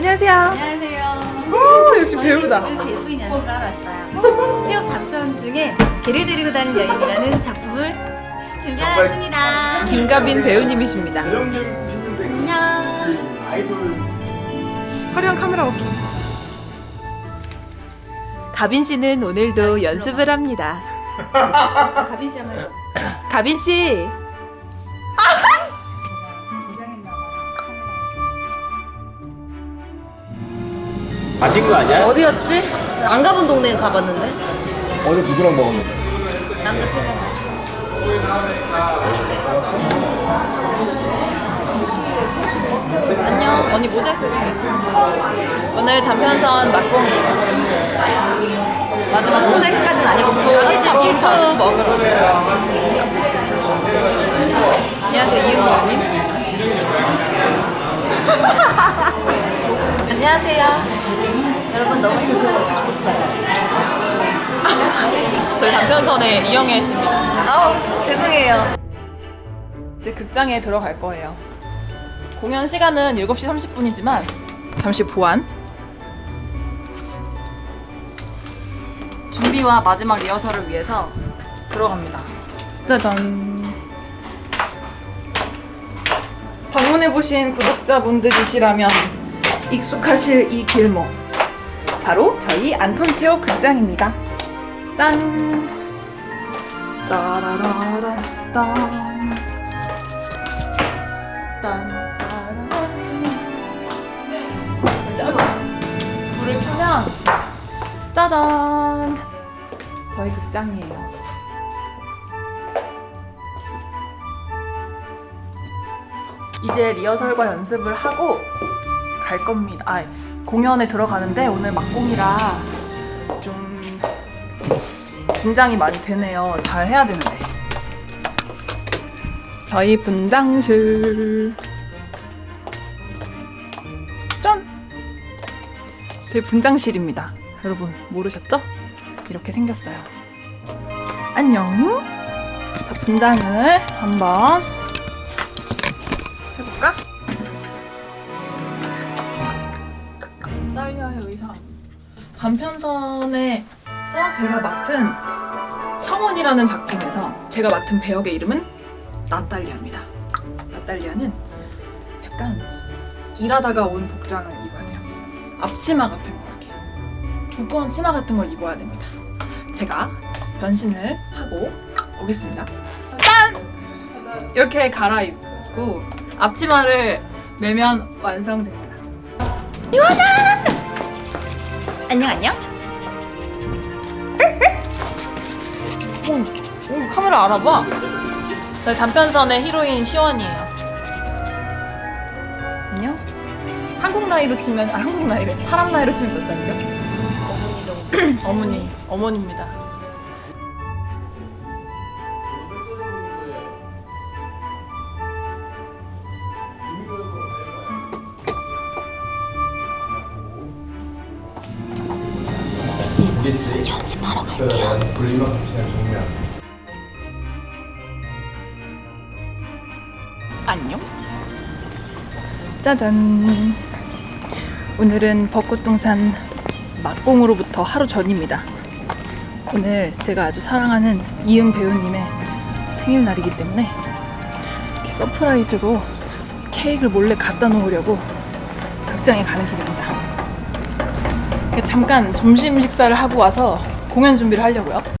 안녕하세요. 안녕하세요. 오, 역시 배우다. 지금 대부인 연습을 하러 왔어요. 체육 단편 중에 개를 데리고 다니는 여인이라는 작품을 준비해왔습니다. 김가빈 배우님이십니다. 대령적인 90년대 안녕. 그 아이돌 화려한 카메라 워킹. 가빈 씨는 오늘도 연습을 합니다. 가빈 씨 한번. 가빈 씨, 맞은 거 아니야? 어디였지? 안 가본 동네에 가봤는데. 어제 누구랑 먹었는데? 남자 세 명. 안녕. 언니 모자이크 중에. 오늘 단편선 막공이에요. 마지막 모자이크까지는 아니고 같이 빙수 먹으러 왔어요. 안녕하세요 이은정님. 안녕하세요. 여러분 너무 행복하셨으면 좋겠어요. 저희 단편선의 이영애 씨입니다. 아우 죄송해요. 이제 극장에 들어갈 거예요. 공연 시간은 7시 30분이지만 잠시 보완. 준비와 마지막 리허설을 위해서 들어갑니다. 짜잔. 방문해보신 구독자분들이시라면 익숙하실 이 길목. 바로 저희 안톤 체육 극장입니다. 짠! 따라라라 딴. 딴. 불을 켜면 짜잔! 저희 극장이에요. 이제 리허설과 연습을 하고 갈 겁니다. 아, 공연에 들어가는데 오늘 막공이라 좀 긴장이 많이 되네요. 잘 해야 되는데. 저희 분장실. 짠! 저희 분장실입니다. 여러분 모르셨죠? 이렇게 생겼어요. 안녕. 자, 분장을 한번 단편선에서 제가 맡은 청원이라는 작품에서 제가 맡은 배역의 이름은 나탈리아입니다. 나탈리아는 약간 일하다가 온 복장을 입어야 돼요. 앞치마 같은 거 이렇게 두꺼운 치마 같은 걸 입어야 됩니다. 제가 변신을 하고 오겠습니다. 짠! 이렇게 갈아입고 앞치마를 매면 완성됩니다. 안녕 안녕. 오, 오 카메라 알아봐. 저희 단편선의 히로인 시원이에요. 안녕. 한국 나이로 치면 아 한국 나이래 사람 나이로 치면 몇 살이죠? 어머니 정도. 어머니 어머니입니다. 연습하러 갈게요. 불리면 그냥 정면. 안녕. 짜잔. 오늘은 벚꽃동산 막공으로부터 하루 전입니다. 오늘 제가 아주 사랑하는 이은 배우님의 생일날이기 때문에 이렇게 서프라이즈로 케이크를 몰래 갖다 놓으려고 극장에 가는 길입니다. 잠깐 점심 식사를 하고 와서 공연 준비를 하려고요.